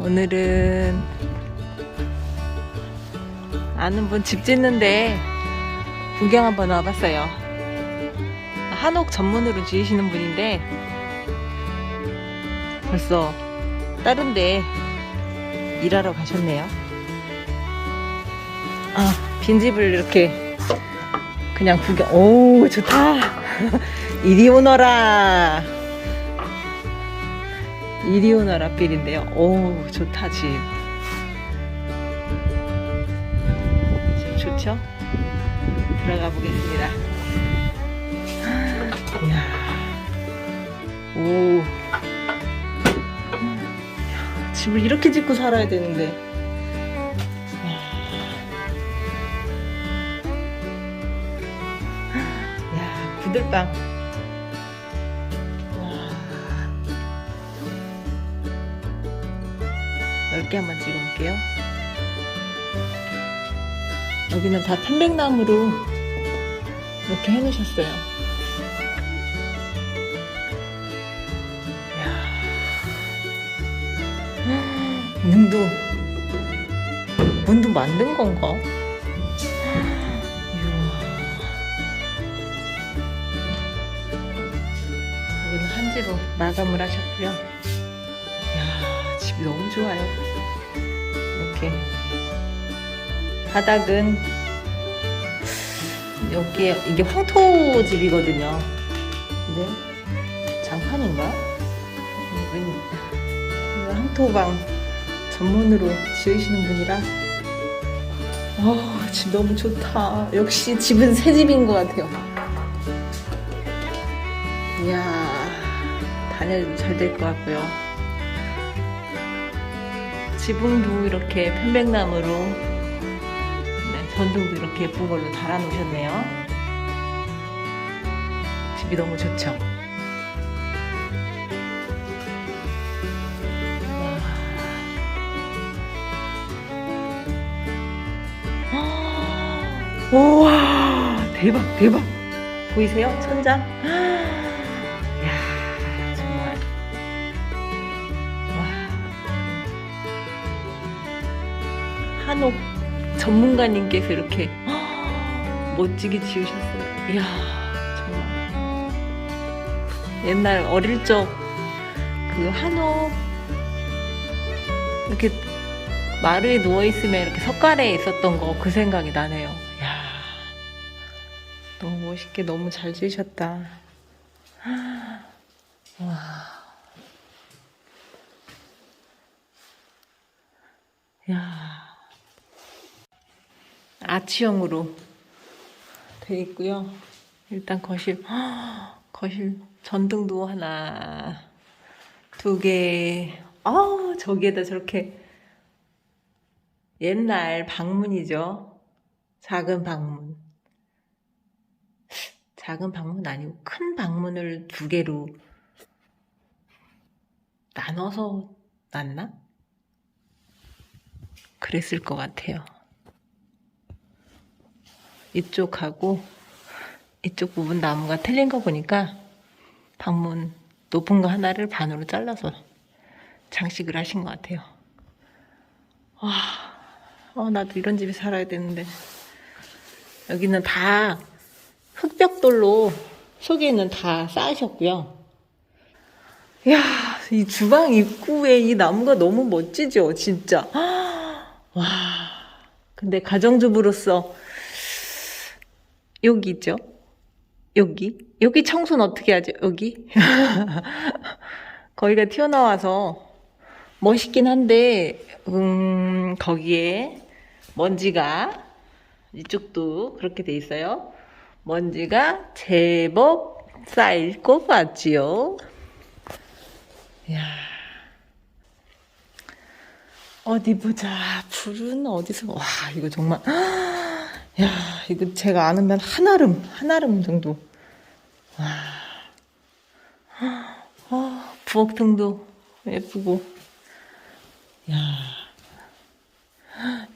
오늘은 아는 분 집 짓는데 구경 한번 와봤어요. 한옥 전문으로 지으시는 분인데 벌써 다른데 일하러 가셨네요. 아, 빈집을 이렇게 그냥 구경, 오, 좋다. 이리 오너라. 이리 오너라 빌인데요. 오, 좋다, 집. 집 좋죠? 들어가 보겠습니다. 이야. 오. 집을 이렇게 짓고 살아야 되는데. 야, 부들빵. 넓게 한번 찍어볼게요. 여기는 다 편백나무로 이렇게 해놓으셨어요. 이야. 문도, 문도 만든 건가? 여기는 한지로 마감을 하셨고요. 이야, 집이 너무 좋아요. 이렇게. 바닥은 여기에 이게 황토 집이거든요. 근데 장판인가? 황토방 전문으로 지으시는 분이라 어, 집 너무 좋다. 역시 집은 새 집인 것 같아요. 이야, 다녀도 잘 될 것 같고요. 지붕도 이렇게 편백나무로 네, 전등도 이렇게 예쁜 걸로 달아 놓으셨네요. 집이 너무 좋죠? 와. 우와, 대박, 대박. 보이세요? 천장? 한옥 전문가님께서 이렇게 멋지게 지으셨어요. 이야, 정말. 옛날 어릴 적 그 한옥 이렇게 마루에 누워 있으면 이렇게 석가래에 있었던 거 그 생각이 나네요. 이야, 너무 멋있게 너무 잘 지으셨다. 와. 야. 아치형으로 돼 있고요. 일단 거실, 거실 전등도 하나, 두 개. 아, 저기에다 저렇게 옛날 방문이죠. 작은 방문. 작은 방문 아니고 큰 방문을 두 개로 나눠서 놨나? 그랬을 것 같아요. 이쪽하고 이쪽 부분 나무가 틀린 거 보니까 방문 높은 거 하나를 반으로 잘라서 장식을 하신 것 같아요. 와, 어, 나도 이런 집에 살아야 되는데. 여기는 다 흑벽돌로 속에는 다 쌓으셨고요. 이야, 이 주방 입구에 이 나무가 너무 멋지죠, 진짜. 와, 근데 가정주부로서 여기 있죠? 여기? 여기 청소는 어떻게 하죠? 여기? 거기가 튀어나와서 멋있긴 한데, 음, 거기에 먼지가, 이쪽도 그렇게 돼 있어요. 먼지가 제법 쌓일 것 같지요? 이야. 어디 보자. 불은 어디서, 와, 이거 정말. 야, 이거 제가 아는 한아름, 한아름 정도. 와. 아, 부엌등도 예쁘고. 야.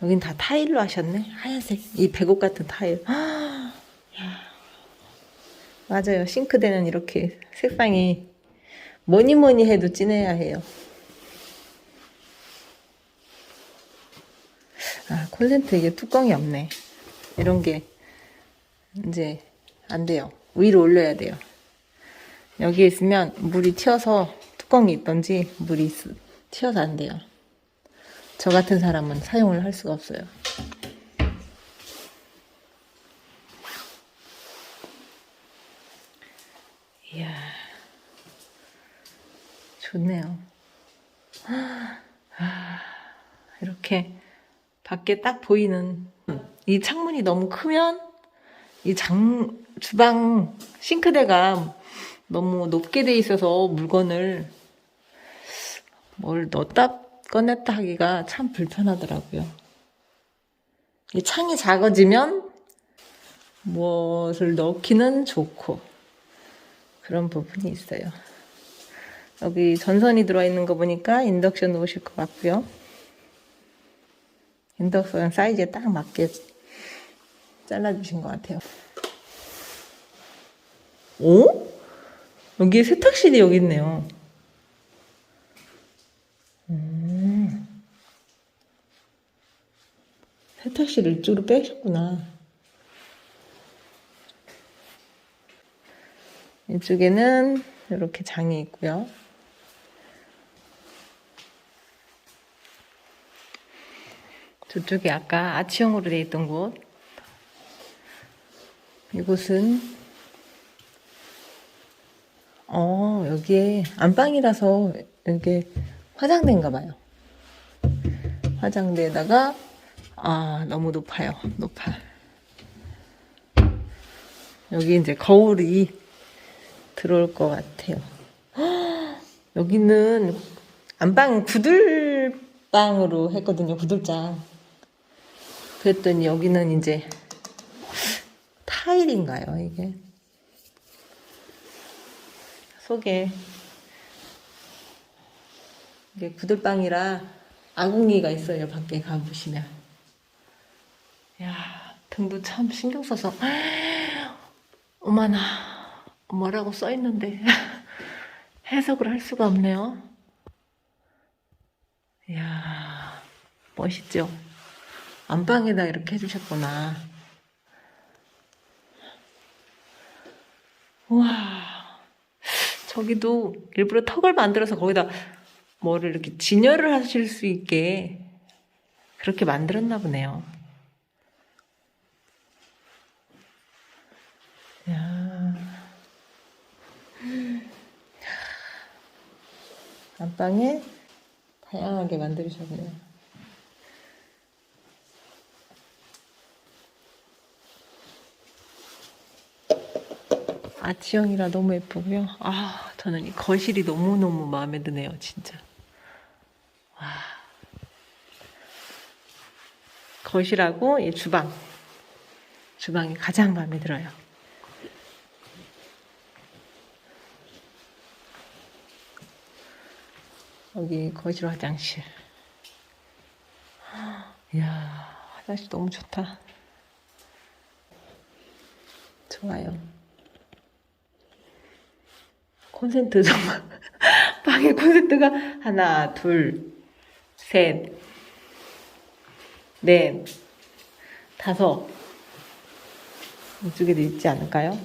여긴 다 타일로 하셨네. 하얀색. 이 백옥 같은 타일. 야. 맞아요. 싱크대는 이렇게 색상이 뭐니 뭐니 해도 진해야 해요. 아, 콘센트 이게 뚜껑이 없네. 이런 게 이제 안 돼요. 위로 올려야 돼요. 여기에 있으면 물이 튀어서 뚜껑이 있던지 물이 있- 튀어서 안 돼요. 저 같은 사람은 사용을 할 수가 없어요. 이야, 좋네요. 아, 이렇게 밖에 딱 보이는 이 창문이 너무 크면 이 장, 주방 싱크대가 너무 높게 돼 있어서 물건을 뭘 넣었다 꺼냈다 하기가 참 불편하더라고요. 이 창이 작아지면 무엇을 넣기는 좋고 그런 부분이 있어요. 여기 전선이 들어있는 거 보니까 인덕션 놓으실 것 같고요. 인덕션 사이즈에 딱 맞게 잘라주신 것 같아요. 오? 여기에 세탁실이 여기 있네요. 음. 세탁실을 이쪽으로 빼셨구나. 이쪽에는 이렇게 장이 있고요. 저쪽에 아까 아치형으로 되어 있던 곳. 이곳은 어 여기에 안방이라서 이게 화장대인가 봐요. 화장대에다가 아 너무 높아요. 높아. 여기 이제 거울이 들어올 것 같아요. 헉, 여기는 안방 구들방으로 했거든요. 구들장. 그랬더니 여기는 이제 타일인가요, 이게? 속에 이게 구들방이라 아궁이가 있어요. 밖에 가보시면. 야, 등도 참 신경 써서. 어머나, 뭐라고 써 있는데 해석을 할 수가 없네요. 이야, 멋있죠? 안방에다 이렇게 해주셨구나. 와, 저기도 일부러 턱을 만들어서 거기다 뭐를 이렇게 진열을 하실 수 있게 그렇게 만들었나 보네요. 야. 안방에 다양하게 만드셨네요. 아치형이라 너무 예쁘고요. 아, 저는 이 거실이 너무너무 마음에 드네요, 진짜. 와. 거실하고 이 주방. 주방이 가장 마음에 들어요. 여기 거실 화장실. 이야, 화장실 너무 좋다. 좋아요. 콘센트 정말 방에 콘센트가 하나, 둘, 셋, 넷, 다섯 이쪽에도 있지 않을까요?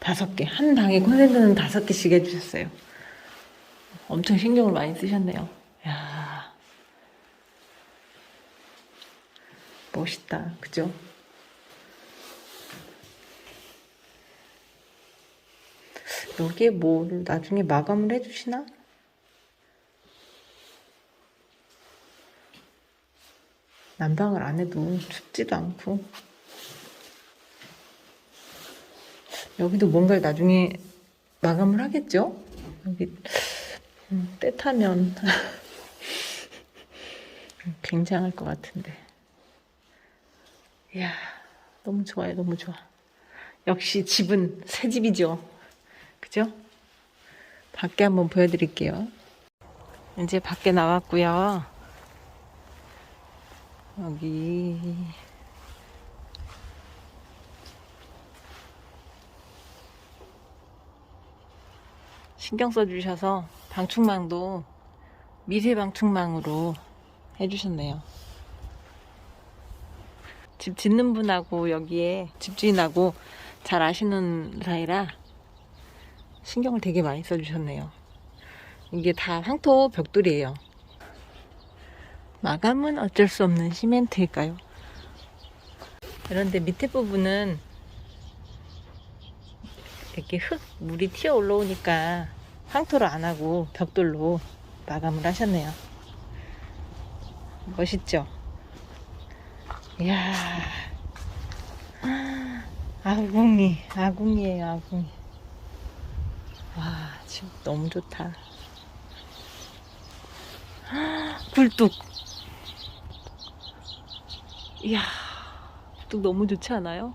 다섯 개. 한 방에 콘센트는 다섯 개씩 해주셨어요. 엄청 신경을 많이 쓰셨네요. 야 멋있다. 그죠? 여기에 뭐를 나중에 마감을 해주시나? 난방을 안 해도 춥지도 않고. 여기도 뭔가를 나중에 마감을 하겠죠? 여기 음, 때 타면 굉장할 것 같은데. 이야, 너무 좋아요, 너무 좋아. 역시 집은 새 집이죠. 그죠? 밖에 한번 보여드릴게요. 이제 밖에 나왔고요. 여기 신경 써주셔서 방충망도 미세 방충망으로 해주셨네요. 집 짓는 분하고 여기에 집주인하고 잘 아시는 사이라 신경을 되게 많이 써주셨네요. 이게 다 황토 벽돌이에요. 마감은 어쩔 수 없는 시멘트일까요? 그런데 밑에 부분은 이렇게 흙, 물이 튀어 올라오니까 황토를 안 하고 벽돌로 마감을 하셨네요. 멋있죠? 이야. 아궁이, 아궁이에요, 아궁이. 와, 집 너무 좋다. 굴뚝. 이야, 굴뚝 너무 좋지 않아요?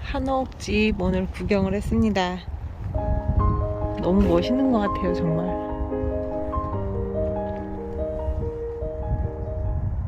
한옥집 오늘 구경을 했습니다. 너무 멋있는 것 같아요, 정말.